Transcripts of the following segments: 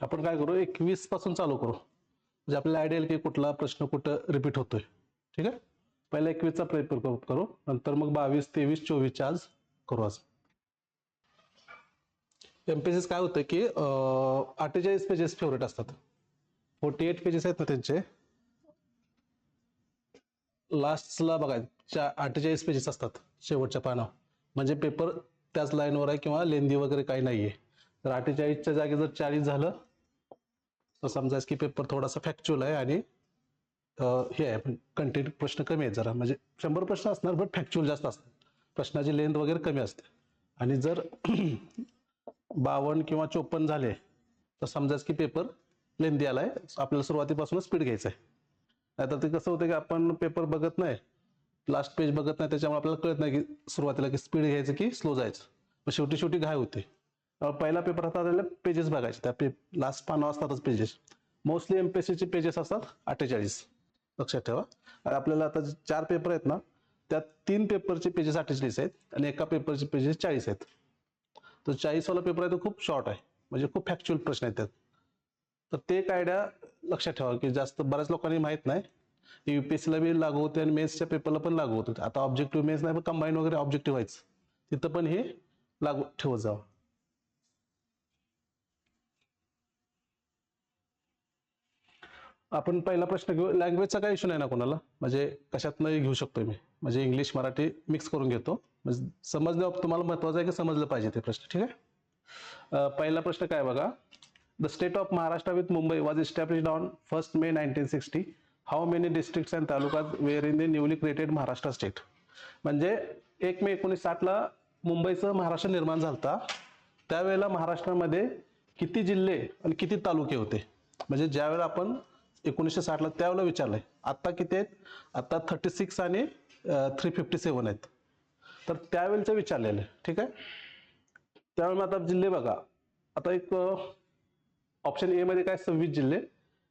आपण काय करू? एकवीसपासून चालू करू. म्हणजे आपल्याला आयडिया येईल की कुठला प्रश्न कुठं रिपीट होतोय. ठीक आहे? पहिला एकवीसचा प्रयत्न करू करू. नंतर मग बावीस तेवीस चोवीसच्या आज करू आज. एमपीसीस काय होतं की अठ्ठेचाळीस पेजेस फेवरेट असतात. फोर्टी एट पेजेस आहेत ना त्यांचे. लास्टला बघा चा अठ्ठेचाळीस पेजेस असतात शेवटच्या पानावर. म्हणजे पेपर त्याच लाईनवर आहे किंवा लेंदी वगैरे काही नाहीये. तर अठ्ठेचाळीसच्या जागी जर चाळीस झालं तर समजायचं की पेपर थोडासा फॅक्च्युअल आहे आणि हे आहे कंटेंट प्रश्न कमी आहेत जरा. म्हणजे शंभर प्रश्न असणार बट फॅक्च्युअल जास्त असतात प्रश्नाची लेंथ वगैरे कमी असते. आणि जर बावन्न किंवा चोपन्न झाले तर समजायचं की पेपर लेंदी आलाय आपल्याला सुरुवातीपासूनच स्पीड घ्यायचं आहे. नाहीतर ते कसं होतं की आपण पेपर बघत नाही लास्ट पेज बघत नाही त्याच्यामुळे आपल्याला कळत नाही की सुरुवातीला की स्पीड घ्यायचं की स्लो जायचं. मग शेवटी शेवटी घाय होते. पहिला पेपर हातात आलेला पेजेस बघायचे. त्या पे लास्ट पानं असतातच पेजेस मोस्टली एम एमपीएससीचे पेजेस असतात अठ्ठेचाळीस. लक्षात ठेवा. आणि आपल्याला आता जे चार पेपर आहेत ना त्यात तीन पेपरचे पेजेस अठ्ठेचाळीस आहेत आणि एका पेपरचे पेजेस चाळीस आहेत. तर चाळीसवाला पेपर आहे तो खूप शॉर्ट आहे. म्हणजे खूप फॅक्च्युअल प्रश्न आहेत त्यात. तर ते एक आयडिया लक्षात ठेवा की जास्त बऱ्याच लोकांनी माहीत नाही. युपीएससीला बी लागू होते आणि मेन्सच्या पेपरला पण लागू होते. आता ऑब्जेक्टिव्ह मेन्स नाही पण कंबाईन वगैरे ऑब्जेक्टिव्ह व्हायचं तिथं पण हे लागू ठेवत जावं. आपण पहिला प्रश्न घेऊ. लँग्वेजचा काही इश्यू नाही ना कोणाला? म्हणजे कशातनंही घेऊ शकतो मी. म्हणजे इंग्लिश मराठी मिक्स करून घेतो. म्हणजे समजलं तुम्हाला महत्वाचं आहे की समजलं पाहिजे ते प्रश्न ठीक आहे? पहिला प्रश्न काय बघा? The state of Maharashtra with Mumbai was establish on first May nineteen sixty how many districts and talukas were in the newly created Maharashtra state म्हणजे एक मे एकोणीस साठला मुंबईचं महाराष्ट्र निर्माण झालता. त्यावेळेला महाराष्ट्रामध्ये किती जिल्हे आणि किती तालुके होते? म्हणजे ज्यावेळेला आपण एकोणीसशे साठला त्यावेळेला विचारलंय. आता किती आहेत? आता थर्टी सिक्स आणि थ्री फिफ्टी सेवन आहेत. तर त्यावेळेचं विचारलेलं आहे. ठीक आहे? त्यावेळेला आता जिल्हे बघा. आता एक ऑप्शन ए मध्ये काय? सव्वीस जिल्हे.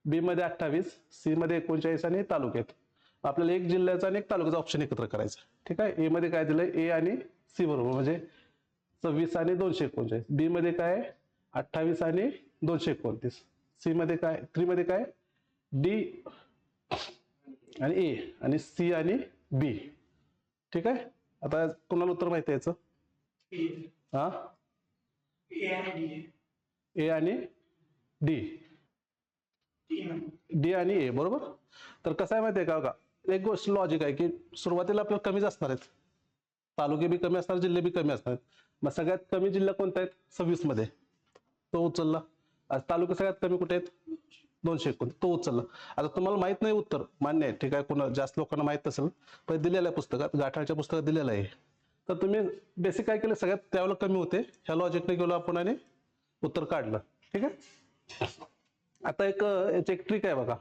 बी मध्ये अठ्ठावीस. सी मध्ये एकोणचाळीस आणि तालुके आहेत. आपल्याला एक जिल्ह्याचा आणि एक तालुक्याचा ऑप्शन एकत्र करायचा ठीक आहे? ए मध्ये काय दिलंय? ए आणि सी बरोबर. म्हणजे सव्वीस आणि दोनशे एकोणचाळीस. बी मध्ये काय? अठ्ठावीस आणि दोनशे एकोणतीस. सी मध्ये काय? थ्री मध्ये काय? डी आणि ए आणि सी आणि बी. ठीक आहे? आता कुणाला उत्तर माहिती याच? हा? ए आणि डी. डी आणि ए बरोबर? तर कसं आहे माहिती आहे का एक गोष्ट लॉजिक आहे की सुरुवातीला आपल्याला कमीच असणार आहेत. तालुके बी कमी असणार जिल्हे बी कमी असणार आहेत. मग सगळ्यात कमी जिल्हा कोणता आहेत? सव्वीसमध्ये तो उचलला. आज तालुके सगळ्यात कमी कुठे आहेत? दोनशे एकोण तो उचलला. आता तुम्हाला माहीत नाही उत्तर. मान्य आहे. ठीक आहे. कोणा जास्त लोकांना माहीत असेल. पण दिलेलं आहे पुस्तकात गाठाळच्या पुस्तकात दिलेलं आहे. तर तुम्ही बेसिक काय केलं? सगळ्यात त्यावेळेला कमी होते. ह्या लॉजिकने गेलो आपण आणि उत्तर काढलं. ठीक आहे? आता एक याची एक ट्रिक आहे बघा.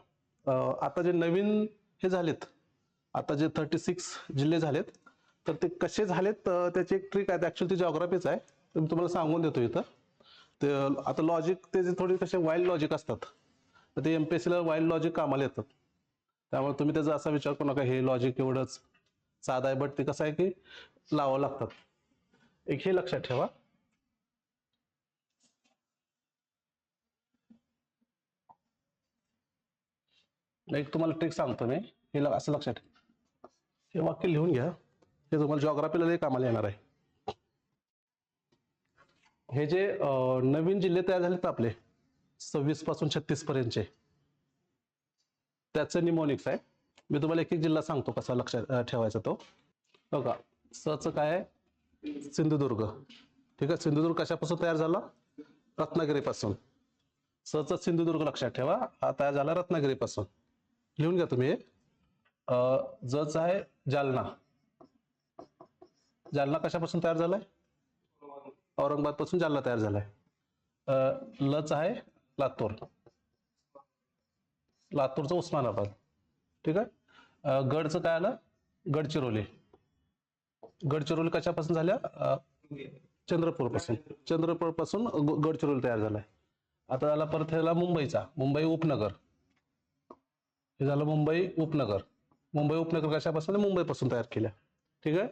आता जे नवीन हे झालेत आता जे थर्टी सिक्स जिल्हे झालेत तर ते कसे झालेत त्याची एक ट्रिक आहे. ऍक्च्युअली ती जॉग्राफीच आहे. मी तुम्हाला सांगून देतो इथं. ते आता लॉजिक ते जे थोडे कसे वाईल्ड लॉजिक असतात. तर ते एमपीएससीला वाईल्ड लॉजिक कामाला येतात त्यामुळे तुम्ही त्याचा असा विचार करू नका हे लॉजिक एवढंच साधा आहे बट ते कसं आहे की लावावं लागतात एक हे लक्षात ठेवा. एक तुम्हाला ट्रिक सांगतो मी. हे असं लक्षात ठेवा. हे वाक्य लिहून घ्या. हे तुम्हाला जॉग्राफीला कामाला येणार आहे. हे जे नवीन जिल्हे तयार झालेत आपले सव्वीसपासून छत्तीस पर्यंतचे. त्याचं निमोनिक्स आहे. मी तुम्हाला एक एक जिल्हा सांगतो कसा लक्षात ठेवायचा तो. बघा सच काय आहे? सिंधुदुर्ग. ठीक आहे? सिंधुदुर्ग कशापासून तयार झाला? रत्नागिरीपासून. सच सिंधुदुर्ग लक्षात ठेवा. हा तयार झाला रत्नागिरीपासून. लिहून घ्या तुम्ही. अं, जच आहे जालना. जालना कशापासून तयार झालाय? औरंगाबादपासून जालना तयार झालाय. लच आहे लातूर. लातूरचं उस्मानाबाद ठीक आहे? गडचं काय आलं? गडचिरोली. गडचिरोली कशापासून झाल्या? चंद्रपूरपासून चंद्रपूरपासून गडचिरोली तयार झालाय. आता झाला परत ह्याला मुंबईचा. मुंबई उपनगर. हे झालं मुंबई उपनगर. मुंबई उपनगर कशापासून? मुंबईपासून तयार केल्या. ठीक आहे?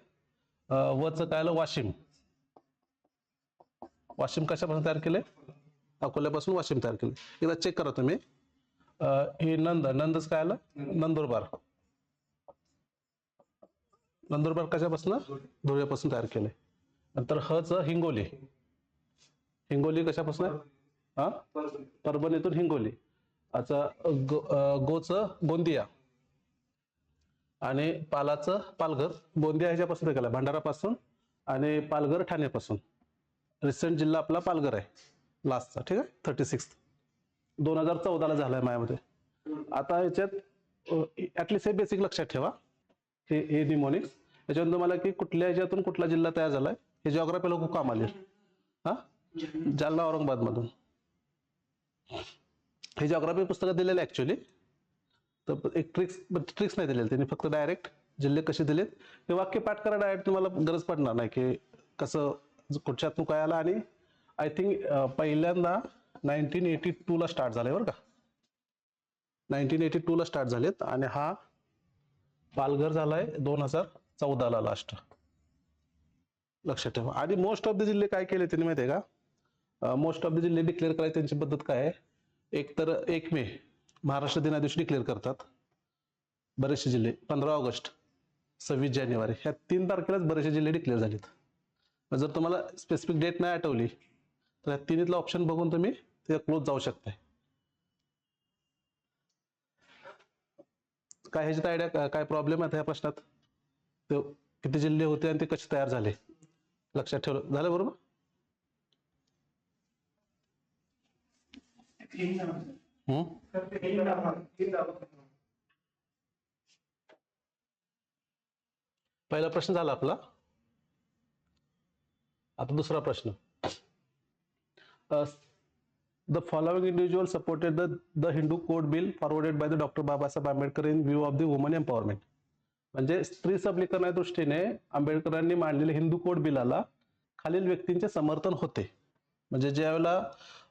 वचं काय आलं? वाशिम. वाशिम कशापासून तयार केले अकोल्यापासून वाशिम तयार केले. एकदा चेक करा तुम्ही. हे नंद नंदच काय आलं? नंदुरबार. नंदुरबार कशापासून? धुळ्यापासून तयार केले. नंतर हच हिंगोली. हिंगोली कशापासून? हा? परभणीतून हिंगोली. आता गोच गोंदिया. आणि पालाचं पालघर. गोंदिया ह्याच्यापासून केलं भंडारापासून आणि पालघर ठाण्यापासून. रिसेंट जिल्हा आपला पालघर आहे. लास्टचा ठीक आहे? थर्टी सिक्स दोन हजार चौदाला झालाय माझ्यामध्ये. आता याच्यात ऍटलिस्ट हे बेसिक लक्षात ठेवा हे हे निमोनिक्स याच्यातून तुम्हाला की कुठल्या याच्यातून कुठला जिल्हा तयार झालाय हे जॉग्राफीला खूप काम आले हा? जालना औरंगाबाद मधून हे जॉग्राफी पुस्तकं दिलेलं ऍक्च्युली तर एक ट्रिक्स ट्रिक्स नाही दिलेले त्यांनी फक्त डायरेक्ट जिल्हे कसे दिलेत. हे वाक्य पाठ करा डायरेक्ट तुम्हाला गरज पडणार नाही की कसं कुठच्यातून काय आला आणि आय थिंक पहिल्यांदा नाईन्टीन एटी टू ला स्टार्ट झाले बरं का. नाईन्टीन एटी टू ला स्टार्ट झालेत आणि हा पालघर झालाय दोन हजार चौदाला लास्ट लक्षात ठेवा. आणि मोस्ट ऑफ द जिल्हे काय केले त्यांनी माहिती आहे का मोस्ट ऑफ द जिल्हे डिक्लेअर करायची त्यांची पद्धत काय आहे? एक तर एक मे महाराष्ट्र दिना दिवशी डिक्लेअर करतात. बरेचसे जिल्हे पंधरा ऑगस्ट सव्वीस जानेवारी ह्या तीन तारखेलाच बरेचसे जिल्हे डिक्लेअर झालेत. जर तुम्हाला स्पेसिफिक डेट नाही आठवली तर या तिन्हीतला ऑप्शन बघून तुम्ही ते क्लोज जाऊ शकताय. काय ह्याच्यात आयडिया काय प्रॉब्लेम आहे ह्या प्रश्नात? ते किती जिल्हे होते आणि ते कसे तयार झाले? लक्षात ठेवलं. झालं बरोबर? हम्म? पहिला प्रश्न झाला आपला. आता दुसरा प्रश्न. The following individual supported the the Hindu code bill forwarded by the doctor Babasaheb Ambedkar in view of the women empowerment. म्हणजे स्त्री सबलीकरणा दृष्टीने आंबेडकरांनी मांडलेले हिंदू कोड बिलाला खालील व्यक्तींचे समर्थन होते. म्हणजे ज्यावेळेला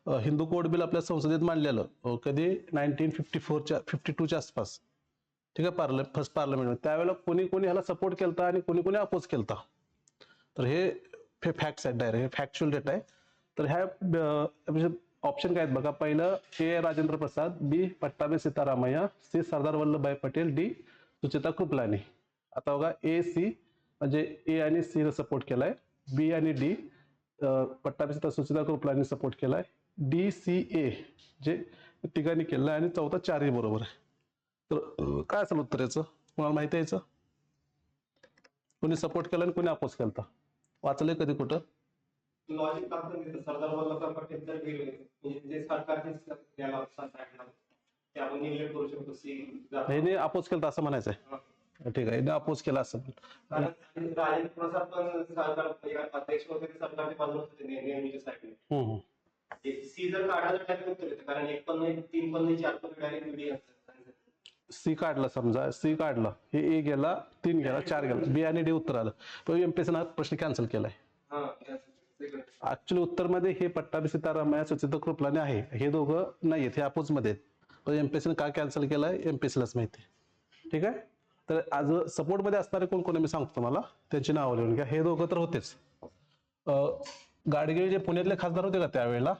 uh, हिंदू कोड बिल आपल्या संसदेत मांडलेलं कधी नाईन्टीन फिफ्टी फोरच्या फिफ्टी टूच्या आसपास. ठीक आहे पार्ल फर्स्ट पार्लमेंट त्यावेळेला कोणी कोणी ह्याला सपोर्ट केलता आणि कोणी कोणी अपोज केलता. तर हे फॅक्ट्स आहेत डायरेक्ट हे फॅक्च्युअल डेटा आहे. तर ह्या ऑप्शन म्हणजे काय आहेत बघा. पहिलं A Rajendra Prasad B. Pattabhi Sitaramayya C. Sardar Vallabhbhai Patel D. Sucheta Kripalani. आता बघा ए सी म्हणजे ए आणि सी ने सपोर्ट केलाय. बी आणि डी पट्टाबे सीता सुचिता कृपलानी सपोर्ट केलाय. डी सी ए जे तिघांनी केलं आणि चौथा चारही बरोबर आहे. तर काय असेल उत्तर याचं? कोणाला माहिती आहे याचं? कोणी सपोर्ट केला आणि कोणी अपोज केलता? वाचलंय कधी कुठं? लॉजिक दाखवून देतं सरदार वल्लभभाई पटेल जर गेले. म्हणजे जे सरकारचे द्यायला साईडला ते आपण निग्लेक्ट करू शकतो सी ह्याने अपोज केलता असं म्हणायचं आहे ठीक आहे अपोज केला असं कारण राजेंद्र प्रसाद पण सरकार अध्यक्ष वगैरे सरकारच्या बाजूला होते नेहमीच्या साईडने हम्म, हम्म. सी जर काढलं तर डायरेक्ट उत्तर येतं. कारण एक पण नाही तीन पण नाही चार पण डायरेक्ट व्हिडिओ सी काढला समजा सी काढला. हे ए गेला तीन गेला चार गेला. बी आणि डी उत्तर आलं. एमपीएससी हा प्रश्न कॅन्सल केलाय. हा. ऍक्च्युली उत्तरमध्ये हे पट्टाभी सीतारामया सुचित कृपलाने आहे. हे दोघं नाही आहेत. हे अपोजमध्ये आहेत एमपीएससीने का कॅन्सल केलाय एमपीएससीलाच माहिती ठीक आहे? तर आज सपोर्टमध्ये असणारे कोण कोण मी सांगतो तुम्हाला. त्यांची नावं लिहून घ्या. हे दोघं तर होतेच. अं, जे पुण्यातले खासदार होते का त्यावेळेला?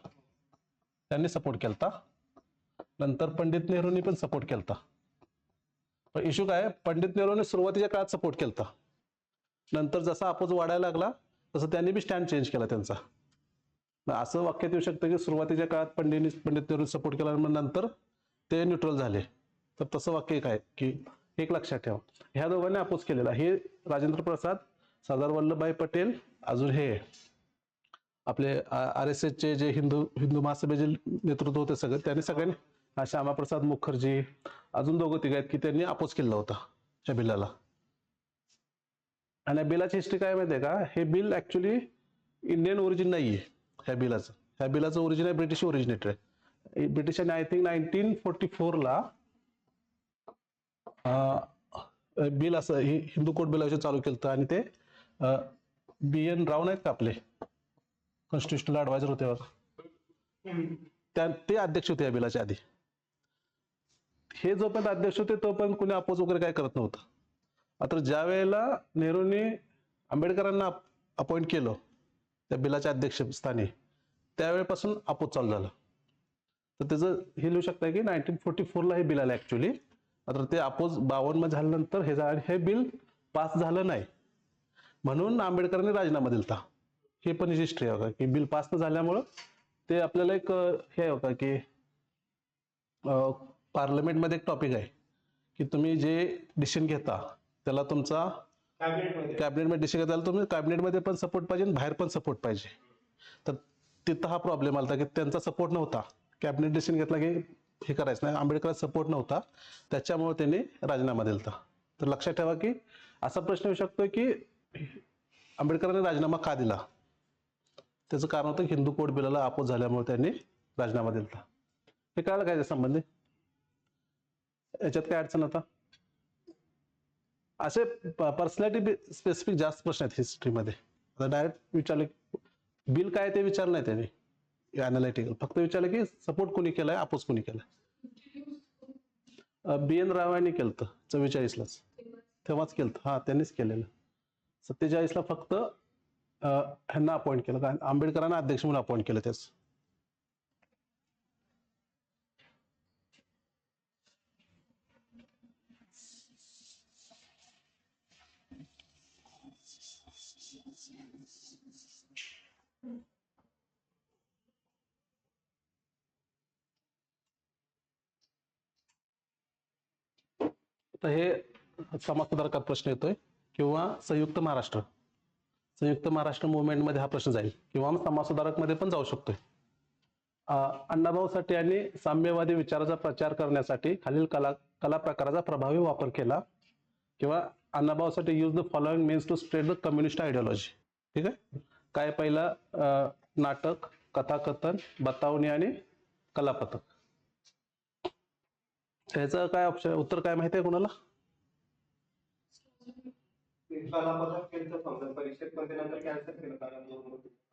त्यांनी सपोर्ट केलता. नंतर पंडित नेहरूंनी पण सपोर्ट केलता. पण इश्यू काय पंडित नेहरूंनी सुरुवातीच्या काळात सपोर्ट केलता. नंतर जसा अपोज वाढायला लागला तसं त्यांनी बी स्टँड चेंज केला त्यांचा. असं वाक्यात येऊ शकतं की सुरुवातीच्या काळात पंडितनी पंडित नेहरू सपोर्ट केला मग नंतर ते न्यूट्रल झाले. तर तसं वाक्य काय की एक लक्षात ठेवा. ह्या दोघांनी अपोज केलेला. हे राजेंद्र प्रसाद सरदार वल्लभभाई पटेल अजून हे आपले आर एस एसचे जे हिंदू हिंदू महासभेचे नेतृत्व होते सगळे त्यांनी सगळ्यांनी श्यामाप्रसाद मुखर्जी अजून दोघं तिघ आहेत की त्यांनी अपोज केला होता त्या आणि बिलाची हिस्ट्री काय माहितीये का? हे बिल ऍक्च्युली इंडियन ओरिजिन नाहीये ह्या बिलाचं. ह्या बिलाचं ओरिजिन आहे ब्रिटिश ओरिजिनेटर आहे. ब्रिटिशांनी आय थिंक नाईन्टीन फोर्टी फोरला बिल असं हिंदू कोट बिल चालू केलं होतं आणि ते बी एन राव नाहीत का आपले? कॉन्स्टिट्युशनल ऍडवायझर होते त्या ते अध्यक्ष होते या बिलाच्या आधी. हे जोपर्यंत अध्यक्ष होते तोपर्यंत कोणी अपोज वगैरे काय करत नव्हतं. मात्र ज्या वेळेला नेहरूंनी आंबेडकरांना अपॉइंट केलं त्या बिलाच्या अध्यक्षस्थानी त्यावेळेपासून अपोज चालू झालं. तर त्याचं हे लिहू शकता की नाईन्टीन फोर्टी फोरला हे बिल आलं ॲक्च्युली मात्र ते अपोज बावन्नमध्ये झाल्यानंतर हे झालं हे बिल पास झालं नाही. म्हणून आंबेडकरांनी राजीनामा दिलता. हे पण हिस्ट्री आहे की बिल पास न झाल्यामुळं ते आपल्याला एक हे होता की पार्लमेंटमध्ये एक टॉपिक आहे की तुम्ही जे डिसिशन घेता त्याला तुमचा कॅबिनेटमध्ये. डिसिशन घेताना तुम्ही कॅबिनेटमध्ये पण सपोर्ट पाहिजे बाहेर पण सपोर्ट पाहिजे. तर तिथं हा प्रॉब्लेम आला की त्यांचा सपोर्ट नव्हता. कॅबिनेट डिसिशन घेतला की हे करायचं नाही. आंबेडकरांचा सपोर्ट नव्हता. त्याच्यामुळे त्यांनी राजीनामा दिलता तर लक्षात ठेवा की असा प्रश्न येऊ शकतो की आंबेडकरांनी राजीनामा का दिला? त्याचं कारण होतं हिंदू कोड बिलाला अपोज झाल्यामुळे त्यांनी राजीनामा दिलता हे कळलं काय संबंधी याच्यात काय अडचण आता? असे पर्सनॅलिटी स्पेसिफिक जास्त प्रश्न आहेत हिस्ट्रीमध्ये आता डायरेक्ट विचारले बिल काय ते विचारलं नाही त्यांनी. अनालिटिकल फक्त विचारलं की सपोर्ट कोणी केलाय अपोज कोणी केलाय. बी एन राव यांनी केलं चव्वेचाळीसलाच. तेव्हाच केलं हा त्यांनीच केलेलं. सत्तेचाळीसला फक्त ह्यांना अपॉइंट केलं. कारण आंबेडकरांना अध्यक्ष म्हणून अपॉइंट केलं त्याच. तर हे समाज प्रश्न येतोय? किंवा संयुक्त महाराष्ट्र? संयुक्त महाराष्ट्र मुवमेंटमध्ये हा प्रश्न जाईल. किंवा समाजसुधारकमध्ये पण जाऊ शकतोय. अण्णाभाऊ साठे यांनी साम्यवादी विचाराचा प्रचार करण्यासाठी खालील कला कला प्रकाराचा प्रभावी वापर केला. किंवा Annabhau Sathe use the following means to spread the communist ideology ठीक आहे? काय पहिलं? नाटक कथाकथन बतावणी आणि कलापथक. त्याचं काय ऑप्शन उत्तर काय माहिती आहे कोणाला?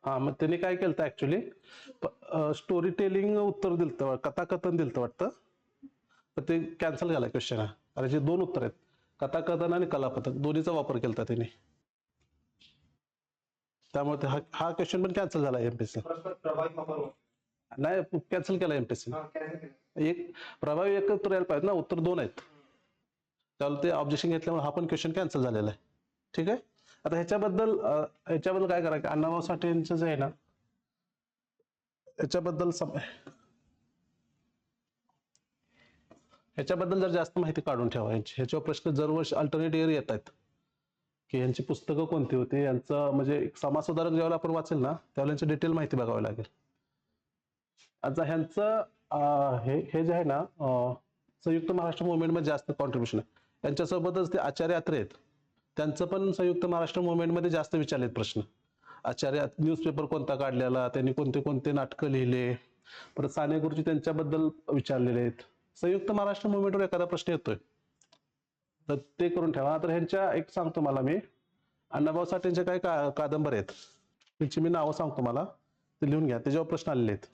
हा मग त्यांनी काय केलं ऍक्च्युली स्टोरी टेलिंग उत्तर दिलं कथाकथन दिलं वाटतं. पण ते कॅन्सल झालं क्वेश्चन हा अरे जे दोन उत्तर आहेत कथाकथन आणि कलापथक दोन्हीचा वापर केला त्यांनी. त्यामुळे हा हा क्वेश्चन पण कॅन्सल झाला होतो. नाही कॅन्सल केला हा, केलं. एक प्रभावी एक उत्तर यायला पाहिजे ना उत्तर दोन आहेत. त्याला ते ऑब्जेक्शन घेतल्यामुळे हा पण क्वेश्चन कॅन्सल झालेला आहे. ठीक आहे? आता ह्याच्याबद्दल ह्याच्याबद्दल काय करा की अण्णाभाऊ साठे यांचं जे आहे ना ह्याच्याबद्दल ह्याच्याबद्दल जर जास्त माहिती काढून ठेवा यांची. ह्याच्यावर प्रश्न दरवर्षी अल्टरनेट इयर येत आहेत. की यांची पुस्तकं कोणती होती? यांचं म्हणजे एक समाज सुधारक ज्यावेळेला आपण वाचेल ना त्यावेळेला यांची डिटेल माहिती बघावी लागेल. आता ह्यांचं हे हे जे आहे ना संयुक्त महाराष्ट्र मुवमेंटमध्ये जास्त कॉन्ट्रीब्युशन आहे. त्यांच्यासोबतच ते आचार्य अत्रे आहेत. त्यांचं पण संयुक्त महाराष्ट्र मुवमेंटमध्ये जास्त विचारलेत प्रश्न. आचार्य न्यूजपेपर कोणता काढलेला त्यांनी कोणते कोणते नाटकं लिहिले? परत साने गुरुजी त्यांच्याबद्दल विचारलेले आहेत. संयुक्त महाराष्ट्र मुवमेंटवर एखादा प्रश्न येतोय. तर ते करून ठेवा. तर ह्यांच्या एक सांगतो मला मी. अण्णाभाऊ साठेंच्या काही का कादंबरी आहेत. त्यांची मी नावं सांगतो मला. ते लिहून घ्या. त्याच्यावर प्रश्न आलेले आहेत.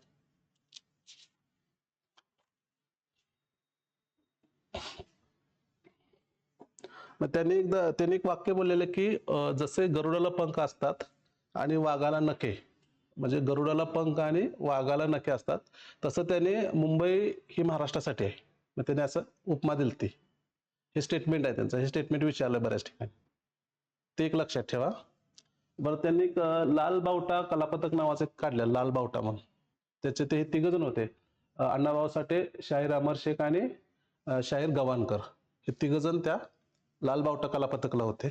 मग त्यांनी एकदा त्यांनी एक वाक्य बोललेलं की जसे गरुडाला पंख असतात आणि वाघाला नखे म्हणजे गरुडाला पंख आणि वाघाला नखे असतात तसं त्याने मुंबई ही महाराष्ट्रासाठी आहे. मग त्याने असं उपमा दिली ती हे स्टेटमेंट आहे त्यांचं. हे स्टेटमेंट विचारलं बऱ्याच ठिकाणी. ते एक लक्षात ठेवा. बरं त्यांनी एक, लाल बावटा कलापथक नावाचं काढलं लाल बावटा म्हणून. त्याचे ते हे जण होते. अण्णाभाऊ साठे शाहीर अमर शेख आणि शाहीर गवानकर हे तिघजण त्या लाल बावटा कलापथकला होते.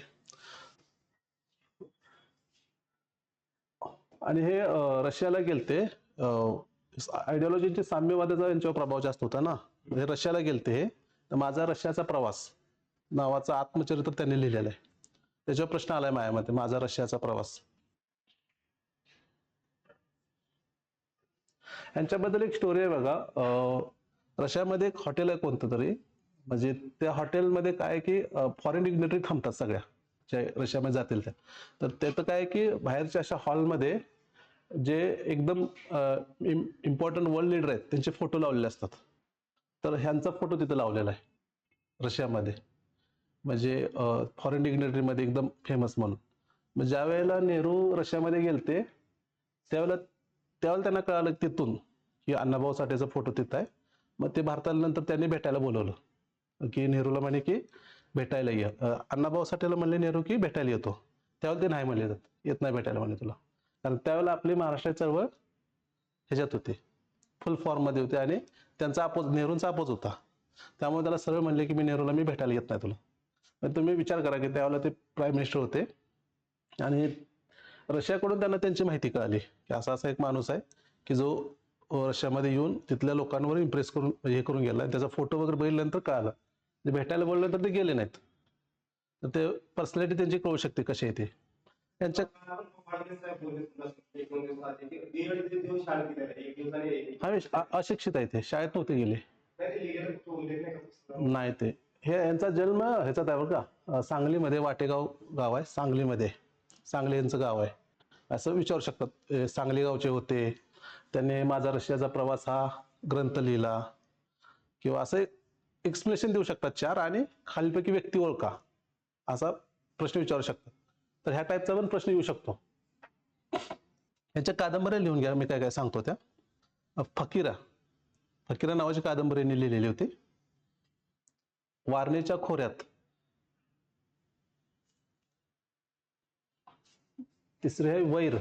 आणि हे रशियाला गेलते. आयडिओलॉजीचे साम्यवादाचा यांच्यावर प्रभाव जास्त होता ना. हे रशियाला गेलते हे. तर माझा रशियाचा प्रवास नावाचा आत्मचरित्र त्यांनी लिहिलेलं आहे. त्याच्यावर प्रश्न आलाय माझ्यामध्ये माझा रशियाचा प्रवास. यांच्याबद्दल एक स्टोरी आहे बघा. रशियामध्ये एक हॉटेल आहे कोणतं तरी. म्हणजे त्या हॉटेलमध्ये काय आहे की फॉरेन डिग्नेटरी थांबतात सगळ्या जे रशियामध्ये जातील त्या. तर त्याचं काय आहे की बाहेरच्या अशा हॉलमध्ये जे एकदम इम्पॉर्टंट वर्ल्ड लीडर आहेत त्यांचे फोटो लावलेले असतात. तर ह्यांचा फोटो तिथे लावलेला आहे रशियामध्ये. म्हणजे फॉरेन डिग्नेटरीमध्ये एकदम फेमस म्हणून. मग ज्या वेळेला नेहरू रशियामध्ये गेलते त्यावेळेला त्यावेळेला त्यांना कळालं की तिथून की अण्णाभाऊ साठेचा फोटो तिथं आहे. मग ते भारताला नंतर त्यांनी भेटायला बोलवलं. की नेहरूला म्हणे की भेटायला ये. अण्णाभाऊ साठेला म्हणले नेहरू की भेटायला येतो. त्यावेळेला ते नाही म्हणले जात. येत नाही भेटायला म्हणे तुला. कारण त्यावेळेला आपली महाराष्ट्राची चळवळ ह्याच्यात होती. फुल फॉर्ममध्ये होते आणि त्यांचा अपोज नेहरूंचा अपोज होता. त्यामुळे त्याला सरळ म्हणले की मी नेहरूला मी भेटायला येत नाही तुला. तुम्ही विचार करा की त्यावेळेला ते प्राईम मिनिस्टर होते. आणि रशियाकडून त्यांना त्यांची माहिती कळाली. की असा असा एक माणूस आहे की जो रशियामध्ये येऊन तिथल्या लोकांवर इम्प्रेस करून हे करून गेला. त्याचा फोटो वगैरे बघितल्यानंतर कळाला. भेटायला बोललं तर ते गेले नाहीत. तर ते पर्सनॅलिटी त्यांची कळू शकते कशी आहे ते. त्यांच्या हा अशिक्षित आहे ते. शाळेत नव्हते गेले. नाही, ते. हे यांचा जन्म ह्याच्यात आहे बरं का सांगलीमध्ये वाटेगाव गाव आहे. सांगलीमध्ये. सांगली यांचं गाव आहे. असं विचारू शकतात. सांगली गावचे होते. त्यांनी माझा रशियाचा प्रवास हा ग्रंथ लिहिला. किंवा असं एक्सप्लेनेशन देऊ शकतात चार आणि खालीपैकी व्यक्ती ओळखा. असा प्रश्न विचारू शकतात. तर ह्या टाईपचा पण प्रश्न येऊ शकतो. यांच्या कादंबऱ्या लिहून घ्या. मी काय काय सांगतो त्या. फकीरा. फकीरा नावाची कादंबरी यांनी लिहिलेली होती. वारणेच्या खोऱ्यात. तिसरे आहे वैर.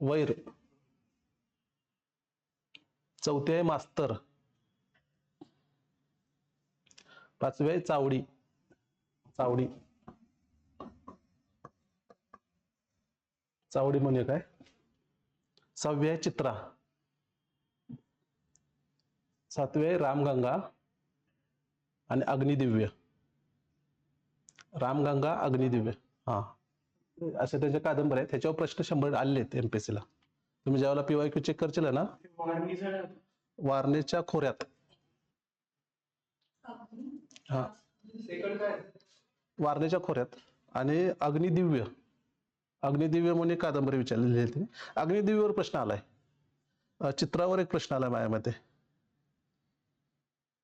वैर. चौथे आहे मास्तर. पाचवे आहे चावडी. चावडी. चावडी म्हणून एक आहे सहावे आहे चित्रा. सातवे रामगंगा आणि अग्निदिव्य. रामगंगा अग्निदिव्य. हा. असे त्याचे कादंबऱ्या आहेत. त्याच्यावर प्रश्न शंभर आले आहेत एमपीएससी ला. तुम्ही ज्यावेळेला पीवाय क्यू चेक करशील ना वारणेच्या खोऱ्यात. हा. सेकंड काय वारणेच्या खोऱ्यात आणि अग्निदिव्य. अग्निदिव्य म्हणून एक कादंबरी विचारलेली आहे अग्निदिव्यवर प्रश्न आलाय. चित्रावर एक प्रश्न आलाय माझ्यामध्ये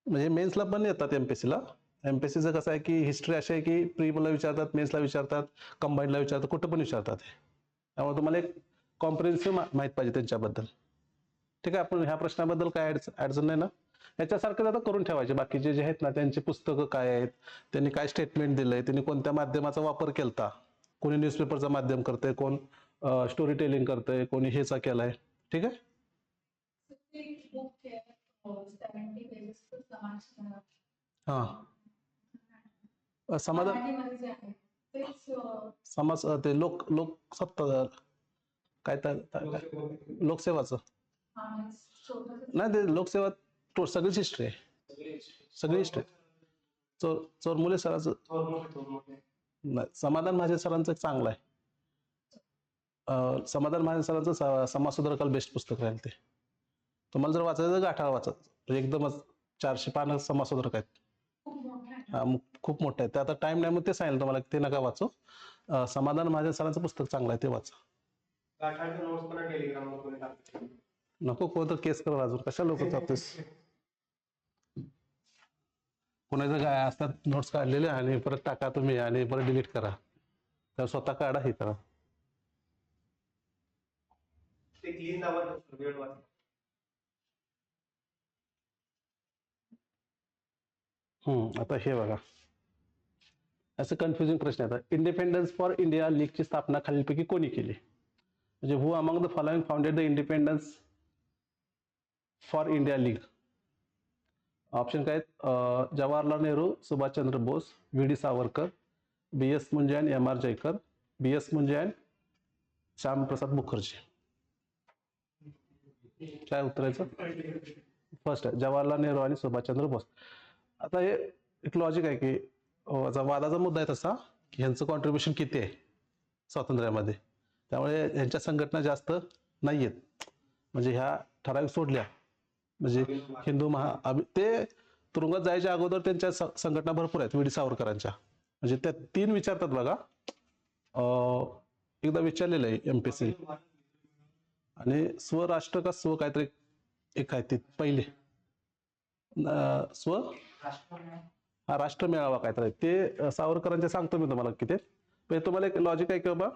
म्हणजे मेन्सला पण येतात एमपीसीला एमपीसीचं कसं आहे की हिस्ट्री अशी आहे की प्रीमला विचारतात मेन्सला विचारतात कंबाईनला विचारतात कुठं पण विचारतात त्यामुळे तुम्हाला एक कॉम्प्रिहेन्सिव्ह माहीत पाहिजे त्यांच्याबद्दल. ठीक आहे आपण ह्या प्रश्नाबद्दल काय अडचण नाही ना? ह्याच्यासारखं आता करून ठेवायचे. बाकीचे जे आहेत ना त्यांची पुस्तकं काय आहेत त्यांनी काय स्टेटमेंट दिलंय त्यांनी कोणत्या माध्यमाचा वापर केलता? कोणी न्यूजपेपरचा माध्यम करतंय कोण स्टोरी टेलिंग करतंय कोणी हेचा केलाय. ठीक आहे? हा. समाधान समाज ते लोक लोकसत्ता काय लोकसेवाचं. छोटंसं नाही ते लोकसेवा तो सगळीच हिस्ट्री आहे. सगळी हिस्ट्री चोर चोरमुले सरांचं थोर मोठे नाही समाधान महाजन सरांचं चांगलं आहे. समाधान महाजन सरांचं स- समाज सुधारकाल बेस्ट पुस्तक राहील ते. तुम्हाला जर वाचायचं गाठाळा वाचा म्हणजे एकदमच चारशे पानं समाज सुधारक आहेत. खूप मोठं आहे हा, मग खूप मोठं आहे ते आता टाइम नाही मग ते सांगेल तुम्हाला. ते नका वाचू. समाधान महाजन सरांचं पुस्तक चांगलं आहे ते वाचा. नको कोणतं केस कर अजून. कशा लोक चालतेस कोणाचं काय असतात नोट्स काढलेले आणि परत टाका तुम्ही आणि परत डिलीट करा. तर स्वतः काढा हे करा हम्म आता हे बघा. असं कन्फ्युजिंग प्रश्न येतात इंडिपेंडन्स फॉर इंडिया लीगची स्थापना खालीलपैकी कोणी केली? म्हणजे who among the following founded the independence for India league option काय आहेत? Jawaharlal Nehru Subhash Chandra Bose V D Savarkar B S मुंजायन M R Jayakar B S मुंजायन Shyama Prasad Mukherjee. काय उत्तरायचं फर्स्ट आहे जवाहरलाल नेहरू आणि सुभाषचंद्र बोस. आता हे एक लॉजिक आहे की वादाचा मुद्दा आहे तसा की ह्यांचं कॉन्ट्रीब्युशन किती आहे स्वातंत्र्यामध्ये? त्यामुळे ह्यांच्या संघटना जास्त नाही आहेत म्हणजे ह्या ठराविक सोडल्या म्हणजे हिंदू महा ते तुरुंगात जायच्या अगोदर त्यांच्या संघटना भरपूर आहेत विडी सावरकरांच्या. म्हणजे त्या तीन विचारतात बघा. एकदा विचारलेलं आहे एम पी सी आणि स्वराष्ट्र का स्व काहीतरी एक आहे ते पहिले. अं, स्व? हा राष्ट्र मेळावा काहीतरी. ते सावरकरांचे सांगतो मी तुम्हाला किती. पण तुम्हाला एक लॉजिक आहे की बाबा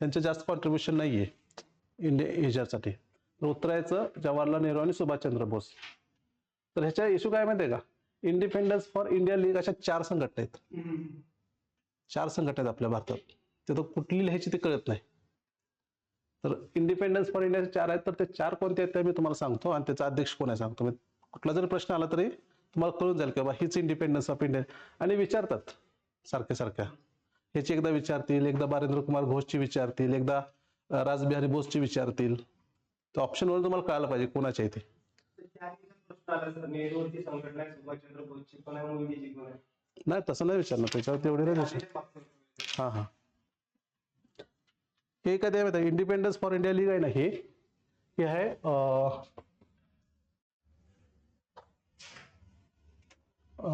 त्यांचं जास्त कॉन्ट्रीब्युशन नाही आहे इंडिया ह्याच्यासाठी तर उत्तरायचं जवाहरलाल नेहरू आणि सुभाषचंद्र बोस. तर ह्याच्या इश्यू काय माहितीये का? इंडिपेंडन्स फॉर इंडिया लीग अशा चार संघटना आहेत. चार संघटना आहेत आपल्या भारतात. तिथं कुठली लिहायची ते कळत नाही. तर इंडिपेंडन्स फॉर इंडियाचे चार आहेत. तर ते चार कोणते आहेत ते मी तुम्हाला सांगतो आणि त्याचा अध्यक्ष कोण आहे सांगतो. मी कुठला जरी प्रश्न आला तरी तुम्हाला कळून जाईल की बाबा हीच इंडिपेंडन्स ऑफ इंडिया आणि विचारतात सारख्या सारख्या. ह्याची एकदा विचारतील एकदा बारेंद्र कुमार घोषची विचारतील एकदा राजबिहारी बोसची विचारतील. तर ऑप्शनवर तुम्हाला कळायला पाहिजे कोणाच्या इथे. नाही तसं नाही विचारणार त्याच्यावर तेवढे नाही हा हा. हे काय माहिती आहे इंडिपेंडन्स फॉर इंडिया लीग आहे ना हे? हे आहे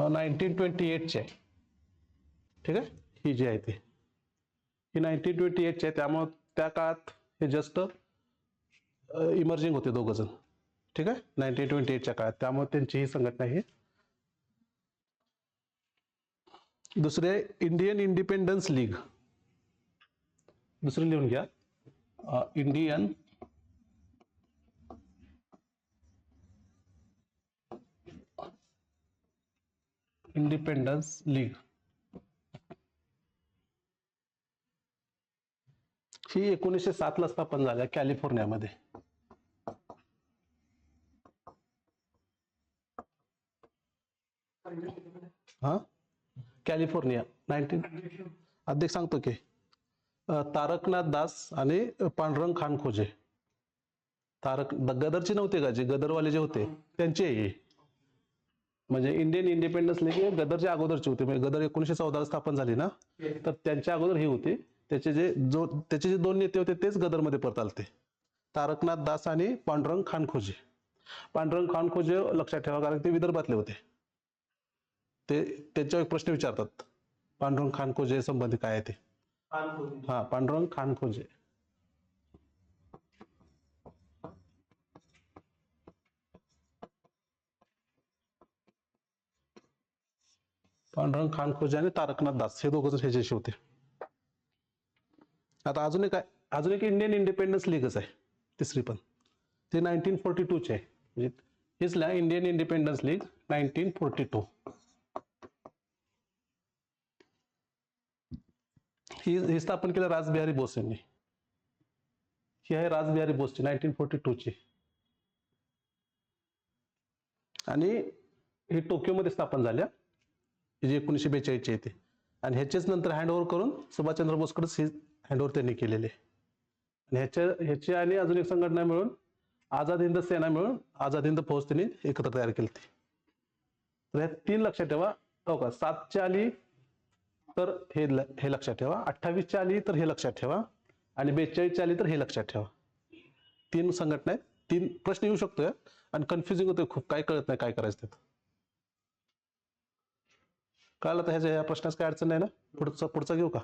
नाईन्टीन ट्वेंटी एटचे आहे. ठीक आहे? ही जी आहे ती. ही नाईन्टीन ट्वेंटी एटची आहे त्यामुळं त्या काळात हे जस्ट इमर्जिंग होते दोघं जण ठीक आहे? नाईन्टीन ट्वेंटी एटच्या काळात. त्यामुळे त्यांची ही संघटना ही दुसरे इंडियन इंडिपेंडन्स लीग दुसरे लिहून घ्या. इंडियन इंडिपेंडन्स लीग ही एकोणीसशे सात ला स्थापन झाल्या कॅलिफोर्नियामध्ये हा? कॅलिफोर्निया नाईन्टीन अध्यक्ष सांगतो की तारकनाथ दास आणि पांडुरंग खान खोजे तारक गदरचे नव्हते का जे गदरवाले जे होते त्यांचे हे. म्हणजे इंडियन इंडिपेंडन्स लीग हे गदरच्या अगोदरचे होते म्हणजे गदर एकोणीशे चौदा स्थापन झाली ना तर त्यांच्या अगोदर हे होते. त्याचे जे जो त्याचे जे दोन नेते होते तेच गदरमध्ये परत आलते. तारकनाथ दास आणि पांडुरंग खान खोजे पांडुरंग खान खोजे लक्षात ठेवा कारण ते विदर्भातले होते. ते त्यांच्यावर एक प्रश्न विचारतात. पांडुरंग खान खोजे संबंधी काय आहे ते? हा पांडुरंग खान खोजे पांडुरंग खान खोजे आणि तारकनाथ दास हे दोघं ह्याच्याशी होते. आता अजून एक अजून एक इंडियन इंडिपेंडन्स लीगच आहे तिसरी पण. ते नाईन्टीन फोर्टी टूचे आहे. म्हणजे हेच लिहा Indian independence league nineteen forty two ही हे स्थापन केलं राजबिहारी बोस यांनी ही आहे राजबिहारी बोसची नाईन्टीन फोर्टी टू ची आणि ही टोकियोमध्ये स्थापन झाल्या जी एकोणीसशे बेचाळीसची येते आणि ह्याचेच नंतर हँडओव्हर करून सुभाषचंद्र बोसकडेच हे हँडओव्हर त्यांनी केलेले. आणि ह्याच्या ह्याची आणि अजून एक संघटना मिळून आझाद हिंद सेना मिळून आझाद हिंद फौज त्यांनी एकत्र तयार केली तर ह्या तीन लक्षात ठेवा हो का? सातच्या आली तर हे हे लक्षात ठेवा. अठ्ठावीसच्या आली तर हे लक्षात ठेवा. आणि बेचाळीसच्या आली तर हे लक्षात ठेवा. तीन संघटना आहेत. तीन प्रश्न येऊ शकतोय. आणि कन्फ्युजिंग होतोय. खूप काय कळत नाही काय करायचं त्यात. कळलं तर ह्याच्या ह्या प्रश्नाच काय अडचण नाही ना? पुढचा पुढचा घेऊ का?